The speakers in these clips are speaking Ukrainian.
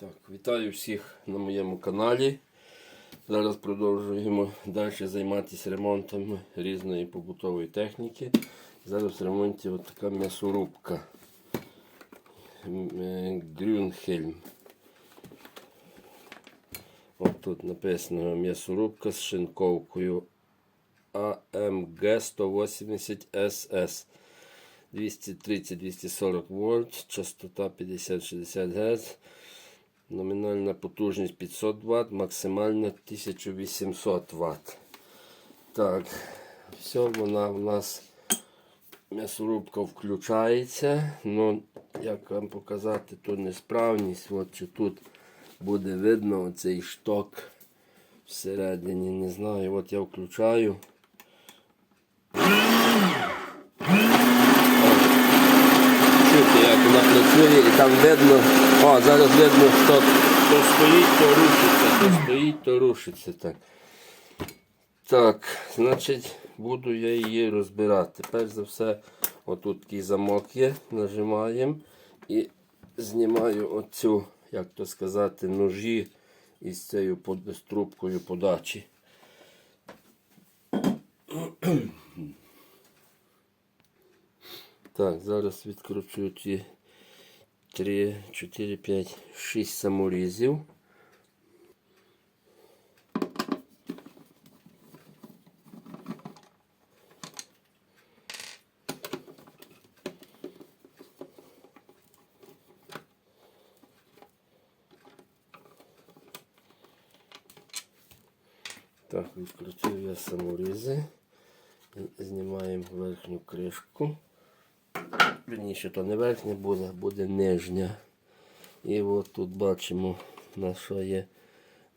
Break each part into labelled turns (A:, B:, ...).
A: Так, вітаю всіх на моєму каналі. Зараз продовжуємо далі займатися ремонтом різної побутової техніки. Зараз в ремонті от така м'ясорубка е, Грюнхельм. От тут написано м'ясорубка з шинковкою AMG 180 SS. 230-240 вольт, частота 50-60 Гц, номінальна потужність 500 Вт, максимальна 1800 Вт. Так, все, вона у нас м'ясорубка включається. Ну, як вам показати ту несправність, от чи тут буде видно оцей шток всередині, не знаю. От я включаю. чути, як вона і там видно, о, зараз видно, що то стоїть, то рушиться, то стоїть, то рушиться. Так, так значить, буду я її розбирати. Перш за все, отут такий замок є, нажимаємо і знімаю оцю, як то сказати, ножі із цією з трубкою подачі. Так, зараз відкручую ці 3, 4, 5, 6 саморізів. Так, відкрутив я саморізи. І знімаємо верхню кришку. Вірніше, то не верхня буде, буде нижня. І от тут бачимо, на є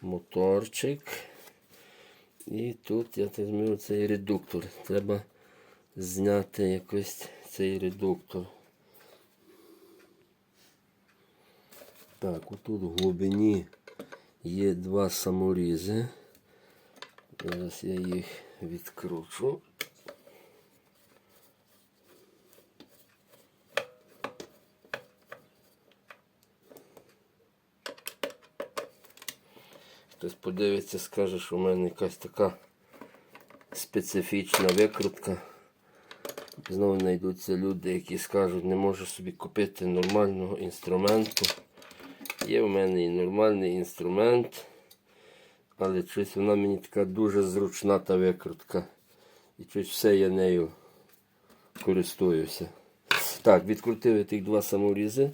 A: моторчик. І тут я візьму цей редуктор. Треба зняти якось цей редуктор. Так, отут в глибині є два саморізи. Зараз я їх відкручу. Хтось подивиться, скаже, що в мене якась така специфічна викрутка. Знову знайдуться люди, які скажуть, не можу собі купити нормального інструменту. Є в мене і нормальний інструмент, але щось вона мені така дуже зручна та викрутка. І щось все я нею користуюся. Так, відкрутили тих два саморізи.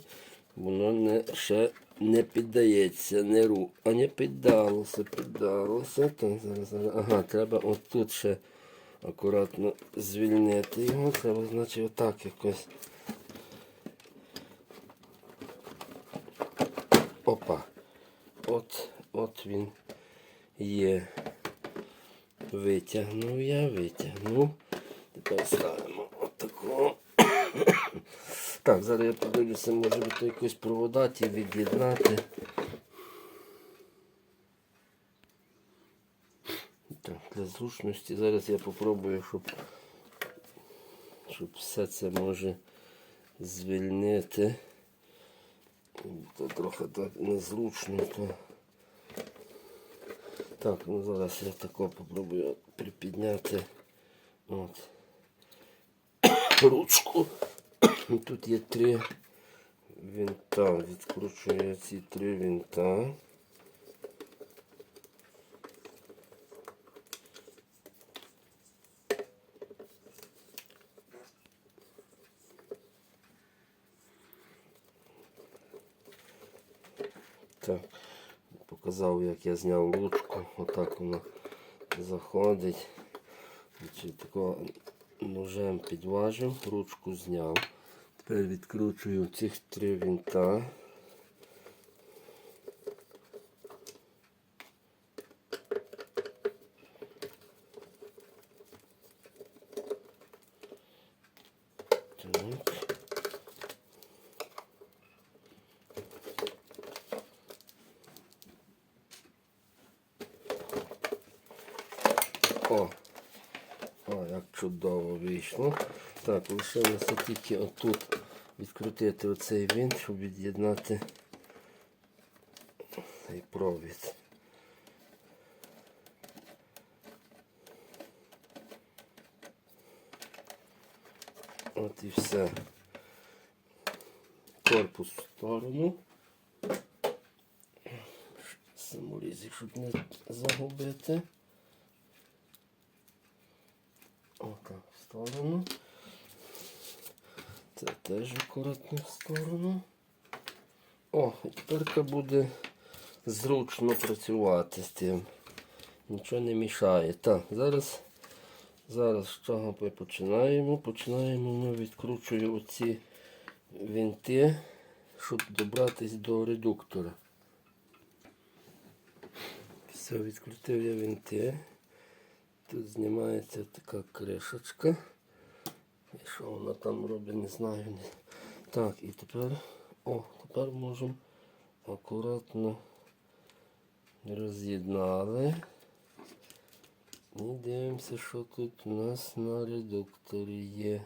A: Воно не, ще не піддається, не ру. А не піддалося, піддалося. Так, зараз, зараз. Ага, треба отут ще акуратно звільнити його. Треба, значить, отак якось. Опа. От, от він є. Витягнув я, витягнув. Тепер ставимо отакого. Так, зараз я подивлюся, може би то якось проводати і від'єднати. Так, для зручності зараз я попробую, щоб, щоб все це може звільнити. То трохи так незручно. То... Так, ну зараз я тако попробую припідняти от. ручку. Тут є три винта. Відкручую ці три винта. Так, показав, як я зняв ручку. Отак воно заходить. Такого ножем підважив, ручку зняв. Тепер відкручую цих три винта. Так. О, о, як чудово вийшло. Так, лишилося тільки отут відкрутити оцей винт, щоб від'єднати цей провід. От і все. Корпус в сторону. Саморізик, щоб не загубити. Отак, в сторону. Це теж акуратно в сторону. О, і тепер буде зручно працювати з тим. Нічого не мішає. Так, зараз, зараз з чого ми починаємо? Починаємо ми відкручую оці винти, щоб добратись до редуктора. Все, відкрутив я винти. Тут знімається така кришечка. І що вона там робить, не знаю. Так, і тепер, о, тепер можемо акуратно роз'єднали. І дивимося, що тут у нас на редукторі є.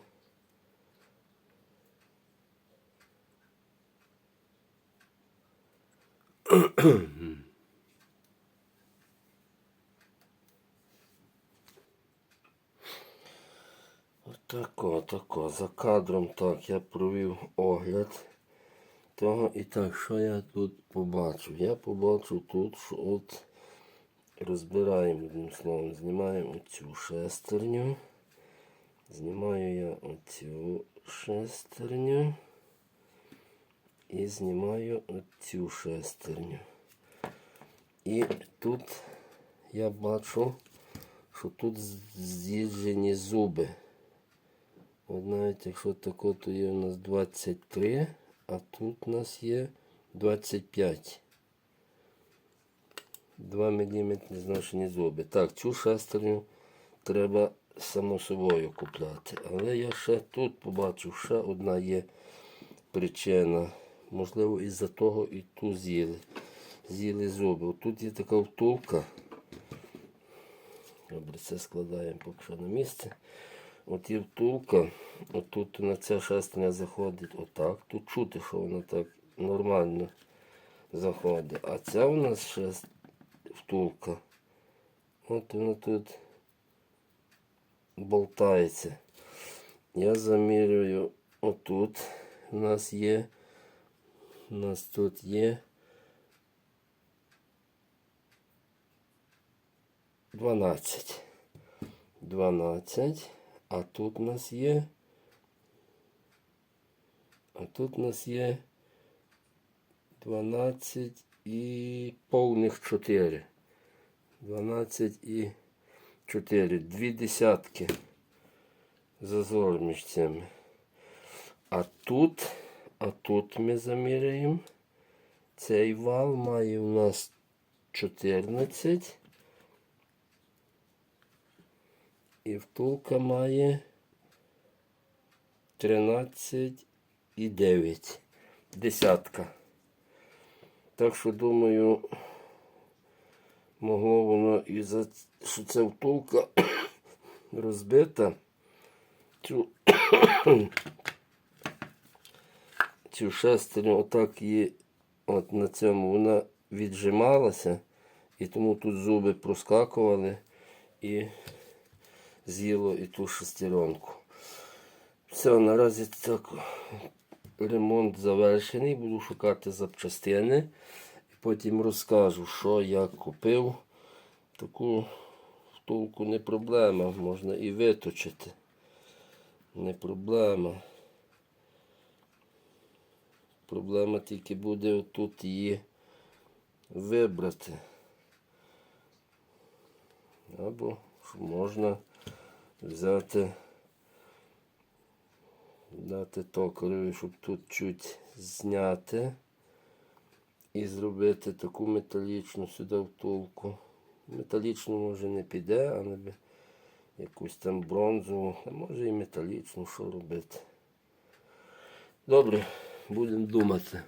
A: Отако, тако. За кадром так я провів огляд того. І так, що я тут побачив? Я побачив тут, що от розбираємо одним словом, знімаємо оцю шестерню. Знімаю я оцю шестерню. І знімаю оцю шестерню. І тут я бачу, що тут з'їжджені зуби. От навіть якщо тако, то є у нас 23, а тут у нас є 25. 2 мм зношені зуби. Так, цю шестерню треба само собою купляти. Але я ще тут побачив, ще одна є причина. Можливо, із-за того і ту з'їли. З'їли зуби. Тут є така втулка. Добре, це складаємо поки що на місце. От є втулка, от тут на ця шестерня заходить отак. Тут чути, що вона так нормально заходить. А ця у нас ще втулка. От вона тут болтається. Я замірюю отут. У нас є. У нас тут є 12. 12. А тут у нас є. А тут у нас є 12 і повних 4. 12 і 4. Дві десятки зазор між цими. А тут, а тут ми заміряємо. Цей вал має у нас 14. І втулка має 13 і 9. Десятка. Так що думаю, могло воно і за що ця втулка розбита. Цю, цю шестерню отак її от на цьому вона віджималася. І тому тут зуби проскакували і з'їло і ту шестеренку. Все, наразі так ремонт завершений. Буду шукати запчастини. І потім розкажу, що я купив. Таку втулку не проблема, можна і виточити. Не проблема. Проблема тільки буде отут її вибрати. Або можна взяти, дати токареві, щоб тут чуть зняти і зробити таку металічну сюди втулку. Металічну може не піде, але би якусь там бронзову, а може і металічну, що робити. Добре, будемо думати.